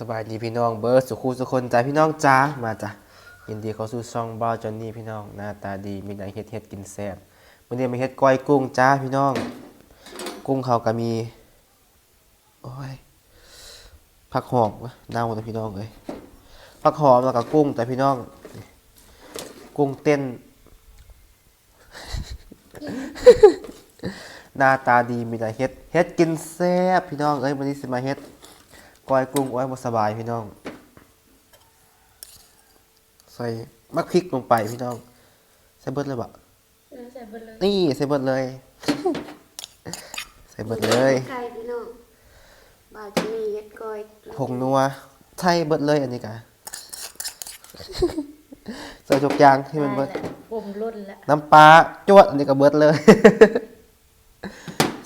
สบายดีพี่น้องเบิร์ดสุขุสุคนจ้าพี่น้องจ้ามาจ้ะยินดีเข้าสู่ช่องบ้าจอนนี่พี่น้องหน้าตาดีมีได้เฮ็ดเฮ็ดกินแซ่บวันนี้มาเฮ็ดก้อยกุ้งจ้าพี่น้อง กุ้งเขาก็มีโอ้ยผักหอมวะเน่าเลยพี่น้องเอ้ยผักหอมแล้วก็กุ้งแต่พี่น้อง กุ้งเต้น หน้าตาดีมีแต่เฮ็ดเฮ็ดกินแซ่บพี่น้องเอ้ยวันนี้สิมาเฮ็ด ก้อยกุ้งโอ้ยบ่สบายพี่น้อง ใส่มะพริกลงไปพี่น้อง ใส่เบิดเลยบะใส่เบดเลย นี่ใส่เบิดเลย ใส่เบิดเลยไข่พี่น้องบาจะมีเฮ็ดก้อยผงนัวใช่เบิดเลยอันนี้กะใส่ทุกอย่างที่มันเบิดได้แล้วผมรุ่นแล้วน้ำปลาจวดอันนี้ก็เบิดเลย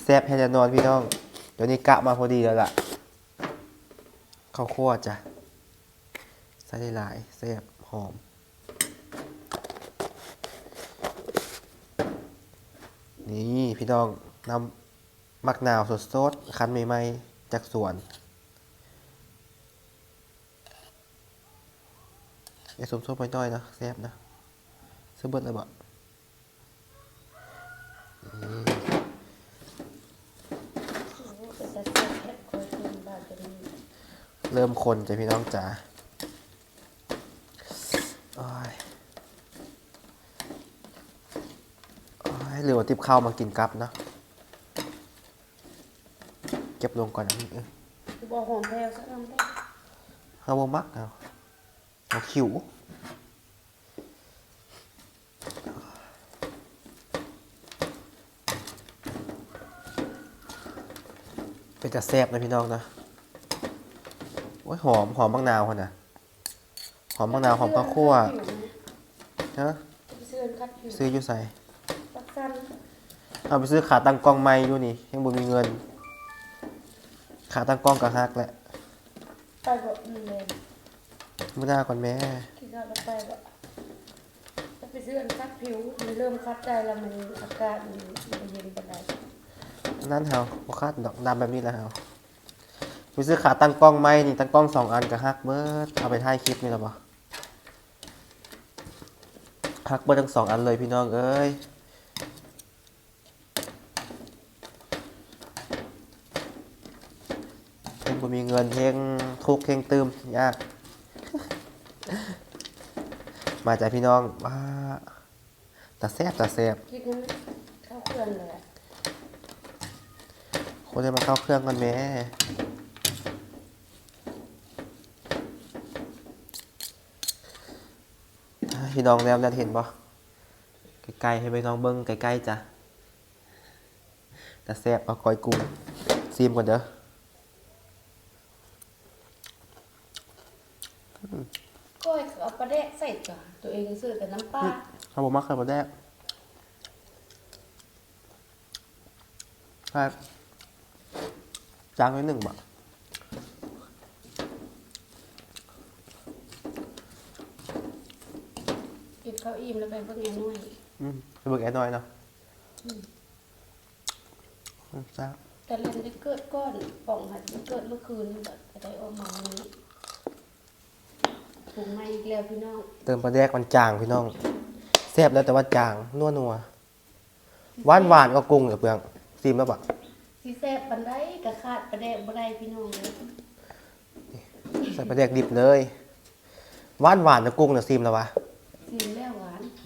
แซ่บแน่นอนพี่น้องเดี๋ยวนี้กะมาพอดีแล้วล่ะ ข้าวคั่วจ้ะใส่หลายแซ่บหอมนี่พี่น้องนำมักนาวสดสดๆคั้นใหม่ๆจากสวนไอ้สมสมไปน้อยนะแซ่บนะซื้อเบิดเลยบ่ ก็จะใส่เฮ็ดก้อยกินบาจะมี เริ่มคนจะพี่น้องจ๋าโอ้ยโอ้ยเหลือติบข้าวมากินกับเนาะเก็บลงก่อนนะพี่เออคือบ่หอมแพรวสักน้ำได้เอาบ่มักเอาเอาขิวเป็นจะแซ่บนะพี่น้องนะ อ้ยหอมหอมบางนาวคนน่ะหอมบางนาวหอมข้าวคั่วฮะเสื้อคัดผิวซื้ออยู่ใส่ปักสั้นเอาไปซื้อขาตั้งกล้องใหม่อยู่นี่ยังบ่มีเงิน ขาตั้งกล้องก็ฮักแหละไปบ่มีเลยมื่อหน้าก่อนแม่คิดว่าเราไปบ่จะไปซื้ออันคัดผิวมันเริ่มคัดใจแล้วมันอากาศมันมันเย็นปานใดนั่นเฮาบ่คาดดอกดำแบบนี้แล้วเฮา ไปซื้อขาตั้งกล้องใหม่นี่ตั้งกล้องสองอันก็ฮักเบิดเอาไปถ่ายคลิปนี่แล้วบ่ฮักเบิดทั้งสองอันเลยพี่น้องเอ้ยเพิ่นบ่มีเงินเฮงทุกข์เฮงตืมยาก มาจากพี่น้องว่าตาแซ่บตาแซ่บคิดนั้นเข้าเครื่องเลยอะคนจะมาเข้าเครื่องกันแม่อ่า พี่น้องแนมนั่นเห็นปะใกล้ๆให้พี่น้องเบิ้งใกล้ๆจ้ะแต่แซ่บเอาก้อยกุ้งซีมก่อนเด้อก้อยเอาปลาแดกใส่จ้ะตัวเองซื้อแต่น้ำปลาเขาบอกมักเคยมาแรกครับจางไว้หนึ่งบาท กินข้าวอิ่มแล้วไปเบิ่งไอ้น้อยอืมไปเบิกแอนน้อยเนาะอืมจ้าแต่เล่นได้เกิดก้อนป่องหัดเกิดเมื่อคืนนี่แบบได้ออกมาวันนี้ถุงมาอีกแล้วพี่น้องเติมปลาแดกมันจางพี่น้องแซ่บแล้วแต่ว่าจางนัวนัวหวานหวานๆก็กุ้งกับเปลืองซีมแล้วปะสีแซ่บปันได้กระขาดประแดกบ่ได้พี่น้องเลยใส่ปลาแดกดิบเลยหวานหวานๆนะกุ้งนะซีมแล้ววะสีแล้ว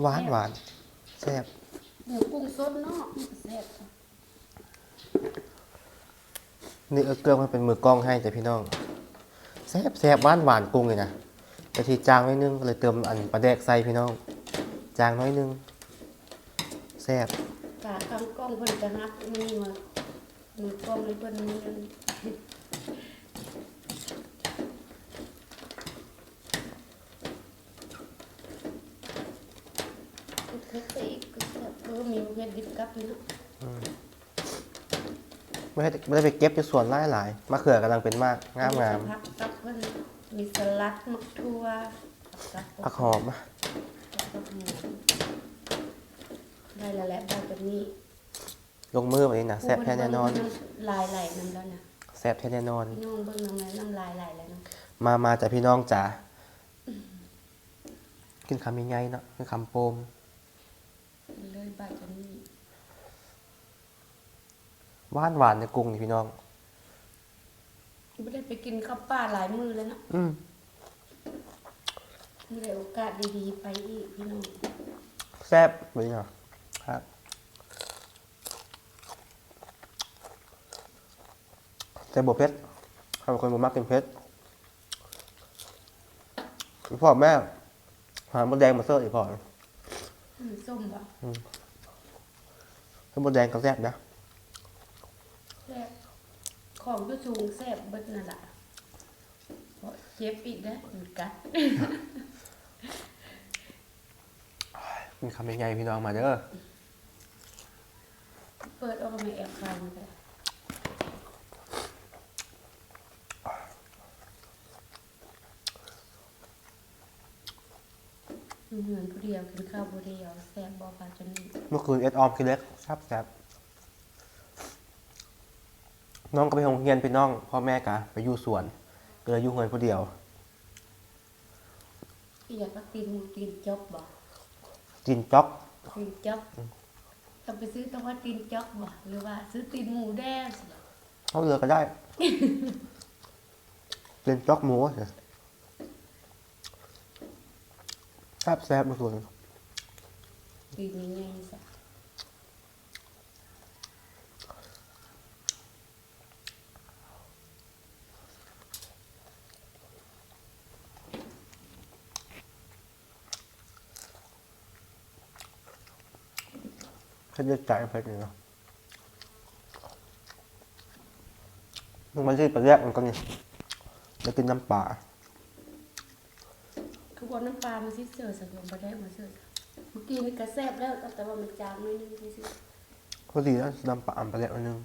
หวานหวานหวานแซ่บหมูกุ้งสดเนาะมันก็แซ่บค่ะนี่เออเกลือมันเป็นมือกล้องให้แต่พี่น้องแซ่บแซ่บหวานหวานกุ้งเลยนะแต่ทีจางน้อยนึงก็เลยเติมอันปลาแดกใส่พี่น้อง จางน้อยนึงแซ่บกาข้างกล้องเพิ่นจะฮักมีมามือกล้องเลยเพิ่น มีเผ็ดไปอีกก็แซ่บเออมีเผ็ดดิบกับพี่น้องไม่ได้ไม่ได้ไปเก็บอยู่สวนหลายหลายมะเขือกำลังเป็นมากงามงามผักกับเพิ่นมีสลัดมักทั่วผักหอมพักหอมได้แล้วแหละได้แบบนี้ ลงมือแบบนี้นะแซ่บแท้แน่นอนลายไหลน้ำแล้วนะแซ่บแท้แน่นอนพี่น้องเบิ่งน้ำลายน้ำลายไหลแล้วเนาะมามาจากพี่น้องจ๋ากินคำยังไงเนาะกินคำโปม เลยบาดจนนี่หวานหวานในกุ้งนี่พี่น้อง ไม่ได้ไปกินข้าวป้าหลายมือแล้วเนาะอืมไม่ได้โอกาสดีๆไปอีกพี่น้องแซ่บเลยเนาะครับแต่บวเพชรเขาเป็นคนบ่มักกินเพชรพ่อแม่ หามดแดงมาเสิร์ฟอีกพ่อ อืมส้มบ่ให้มดแดงก็แซ่บนะแซ่บของก็สูงแซ่บเบิดนั่นแหละเพราะเจ็บอีกนะมันกัดกินคำยังไงพี่น้องมาเด้อ เปิดออกมาแอบฟัง กันเหมือนผู้เดียวกินข้าวผู้เดียวแซ่บบ่ปลาจนนี่เมื่อคืนเอ็ดออมกินเล็กแซ่บแซ่บน้องก็ไปโรงเรียนพี่น้อง พ่อแม่กะไปอยู่สวนก็เลยอยู่เงินผู้เดียวที่อยากก็ตีนหมูตีนจอบบ่กินจ๊อกตีนจอบต้องไปซื้อต้องว่าตีนจอบบ่หรือว่า ซื้อตีนหมูแดงสิเอาเรือก็ได้ เป็นจ๊อกหมูเถอะ แซ่บแซ่บเมื่อคืนตีนยังไงสิแค่เลือดใจเพชรเลยเนาะมันที่ไปแรกมันก็นี่จะกินน้ำปลาคือ วน้ำปลามันสิเสือสักลงไปได้มาเสือเมื่อกี้นี่ก็แซบแล้วแต่ว่ามันจางหนิดนึงที่ซื้อพอดีแล้วน้ำปลาอันไปแล้วอันนึง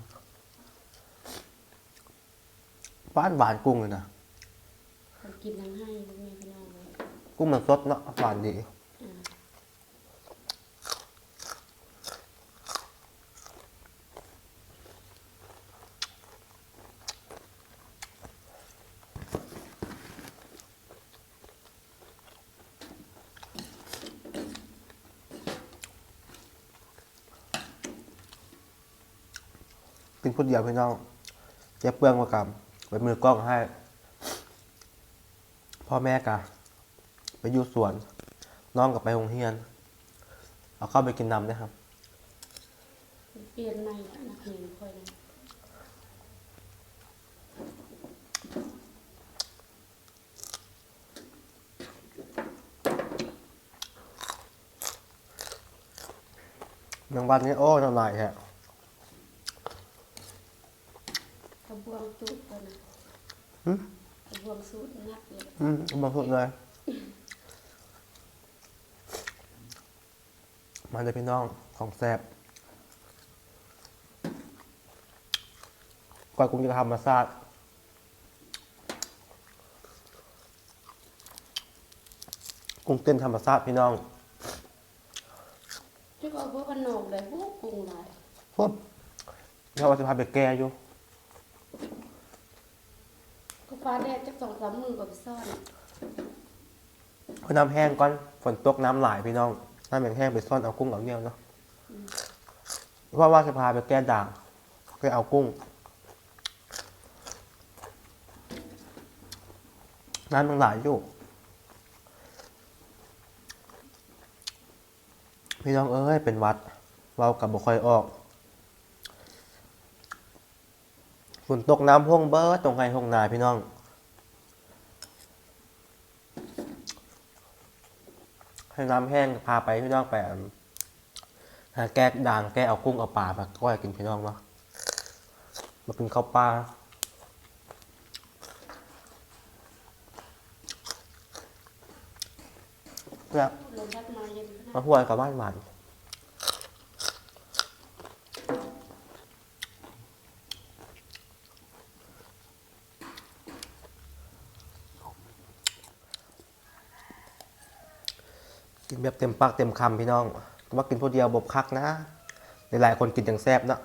บ้านหวานกุ้งเลยนะคนกินทั้งให้พ่แม่พี่น้องเลย กุ้งมันสดเนาะหวานดี อ่า กินพูดเดียวพี่น้องเจ็บเปลืองกว่ากับไปมือกล้องให้ พ่อแม่กะไปอยู่สวน น้องกับไปโรงเรียน เอาเข้าไปกินน้ำนะครับ เปลี่ยนใหม่นักเรียนค่อยนะบางวันนี้โอ้ทำลายแฮะกระบวงสูตรกันนะ หึ กระบวง สูตรนักเลยอืมบางสุดเลย มาเลยพี่น้องของแซบก่อนกุ้งจะทำมาซาดกุ้งเต้นธรรมชาติพี่น้องที่ว่าพวกกันนอกเลยพวกกรุงหลายพวกเราจะพาไปแก้อยู่ ก็ ฟ้าแดดจักสองสามมือกับซ่อนเพราะน้ำแห้งก่อนฝนตกน้ำหลายพี่น้องน้ำแห้งๆไปซ่อนเอากุ้งเอาเนี่ยเนาะเพราะว่าจะพาไปแก้ด่างก็เอากุ้ง น้ำมันหลายอยู่ พี่น้องเอ้ยเป็นหวัดเว้ากับบุคอยออกฝนตกน้ำพ่วงเบิร์ดตรงไห้ห้องนาพี่น้อง ให้น้ำแห้งพาไปพี่น้องไปอั่นหาแก้ด่างแก้เอากุ้งเอาปลามาก้อยกินพี่น้องเนาะมากินข้าวปลาเนี่ยลมพัดมาเย็นขนามาดพวยกับบ้านหวาน แบบเต็มปากเต็มคำพี่น้อง ว่ากินผู้เดียวบบคักนะหลายคนกินอย่างแซ่บนะ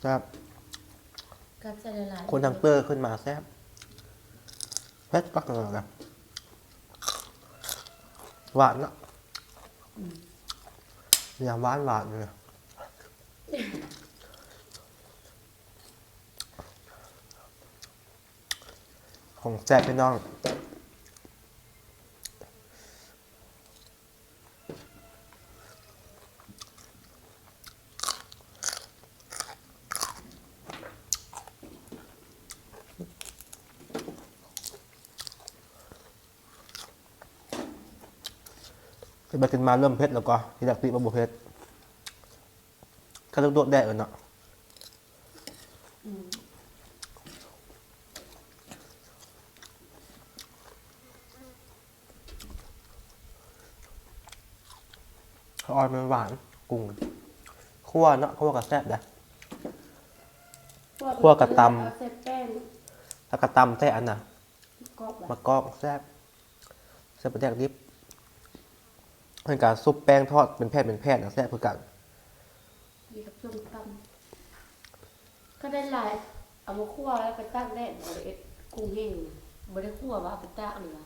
แซ่บคนทางเตอร์ขึ้นมาแซ่บเพชรปักเงินกับ หวานเนี่ยามหวานหวานเลยของแซ่บพี่น้อง ไปขึ้นมาเริ่มเผ็ดแล้วก็ที่ดักติมาบุเผ็ดก็ต้องโดดแดดเลยเนาะอืมข้าวออยมันหวานกุ้งคั่วเนาะคั่วกับแซ่บนะคั่วกระตำเอาใส่แป้งแล้วก็ตำแซ่อันน่ะกรอบแบบมะกอกแซ่บแซ่บประแดกดิบ เป็นการซุปแป้งทอดเป็นแผ่นเป็นแผ่นนะแซ่บคือกันดีกับส้มตำก็ได้หลายเอามาคั่วแล้วไปตากแดดบริเอ็ดกุ้งแห้งบริคั่วว่าเอาไปตากเลยล่ะ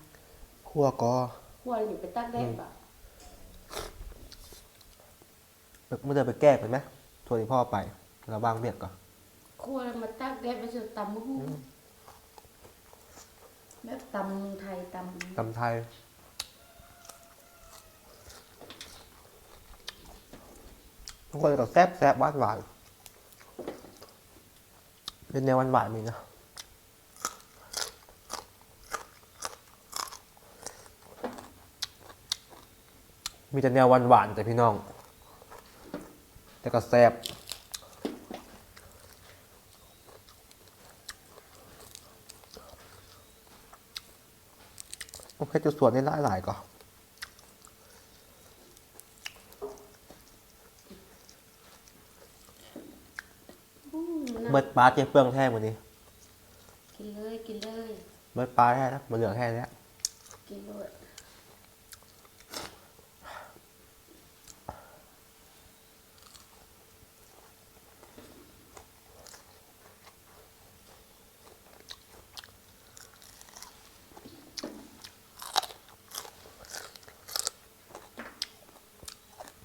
คั่วก็คั่วอยู่ไปตากแดดปะเมื่อเดินไปแก้ไปไหมทวนที่พ่อไปเราวางเบียดก่อนคั่วแล้วมาตากแดดไปเสร็จตำมะฮุ่งแบบตำไทยตำตำไทย ทุกคนก็แซ่บแซ่บหวานหวานเป็นแนวหวานหวานๆมีนะมีแต่แนวหวานหวานๆแต่พี่น้อง แต่ก็แซ่บโอเคจุดส่วนนี้หลายๆก่อน อืม เบิดปลาเจ๊เปลืองแท้วันนี้ กินเลยกินเลย เบิดปลาแท้นะมันเหลือแค่เนี้ยกินเลย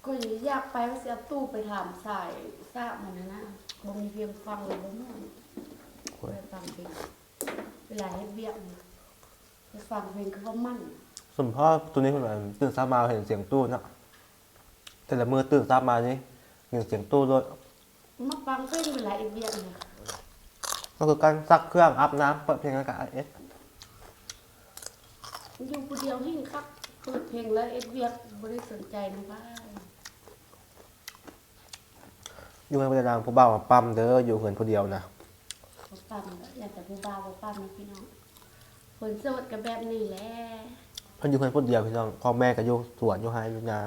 ก็อยากไปว่าจะเอาตู้ไปถามสายทราบมันนะ นะบ่มีเพียงฟังเลยบ่ม่วนไปฟังเพลงเวลาให้เบียกนะไปฟังเพลงเขาก็มั่นส่วนพ่อตัวนี้คนแบบตื่นสามาเห็นเสียงตู้เนาะแต่ละมือตื่นสามานี่เห็นเสียงตู้ด้วยมาฟังเพลงเวลาไอ้เบียกนะก็คือการซักเครื่องอาบน้ำเปิดเพลงกับเอส อยู่คนเดียวหิ้งครับเปิดเพลงแล้วเอ็ดเบียกบ่ได้สนใจนะว่า อยู่ในบรรดาผู้บ่าวมาปั๊มเด้ออยู่เหินผู้เดียวนะบ่ปั๊มอยากแต่ผู้บ่าวบ่ปั๊มนะพี่น้องคนโสดก็แบบนี้แหละเพิ่นอยู่เหินผู้เดียวพี่น้องพ่อแม่ก็อยู่สวนอยู่ไฮอยู่นา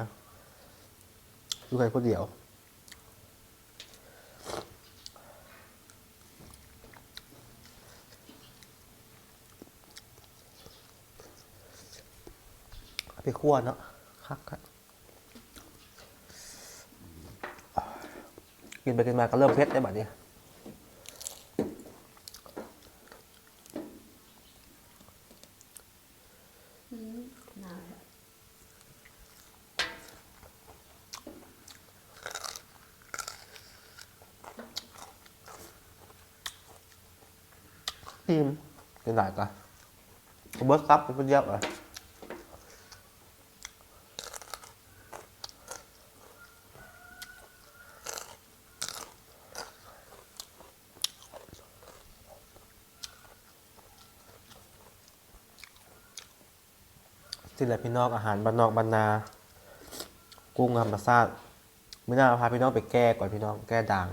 อยู่เหินผู้เดียวเอาไปคั่วเนาะคักครั กินไปกินมาก็เริ่มเผ็ดได้บัดนี้อืมน่าละทีมเป็นหลายก่อนเอาเบิร์ดซับเป็นคนเดียวเหร อสิ่แหละพี่น้องอาหารบ้านนอกบ้านนา กุ้งธรรมชาติไม่น่าพาพี่น้องไปแก้ก่อนพี่น้องแก้ด่าง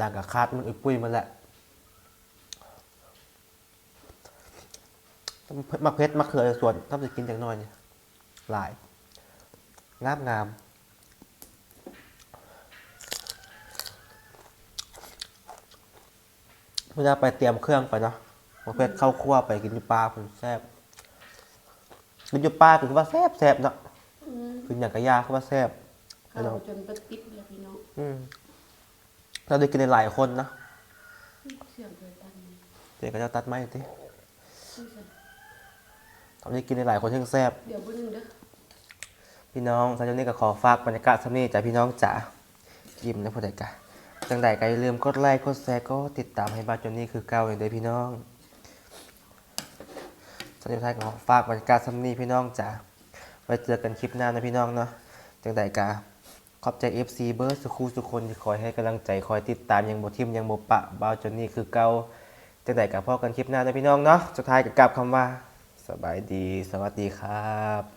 ด่างกับคาดมันอุ้ยปุ้ยมันแหละมะเพชรมะเขือส่วนต้องจะกินจากน้อยเนี่ยหลาย งามงามเวลาไปเตรียมเครื่องไปเนาะมะเพชรเข้าครัวไปกินปลาผมแซ่บ กินอยู่ปลาคือว่าแซ่บแซ่บเนาะอืมคืออย่างกระยาคือว่าแซ่บ เข้าจนไปติดแล้วพี่น้องอืมเราได้กินในหลายคนนะเสียงเคยตันนี่เดี๋ยวก็จะตัดไม้ตินี่สิเราได้กินในหลายคนทั้งแซ่บ เดี๋ยวเบิ่งเด้อ พี่น้องสาวเจนนี่ก็ขอฝากบรรยากาศสำนี้จากพี่น้องจ๋ายิ้มนะผู้ใดกะจังใดก็อย่าลืมกดไลค์กดแชร์ก็ติดตามให้บ้านเจนนี่คือเก่าอย่างเดียวพี่น้อง สัญญาไทยก็ขอฝากบรรยากาศสำนี่พี่น้องจ๋าไว้เจอกันคลิปหน้านะพี่น้องเนาะจังใดกาขอบใจ FC เบิร์ดสุคูสุคนที่คอยให้กำลังใจคอยติดตามยังบ่ทิมยังบปะบ้าวจนนี่คือเก่าจังใดกาพอกันคลิปหน้านะพี่น้องเนาะสุดท้ายก็กลับคำว่า สบายดี สวัสดีครับ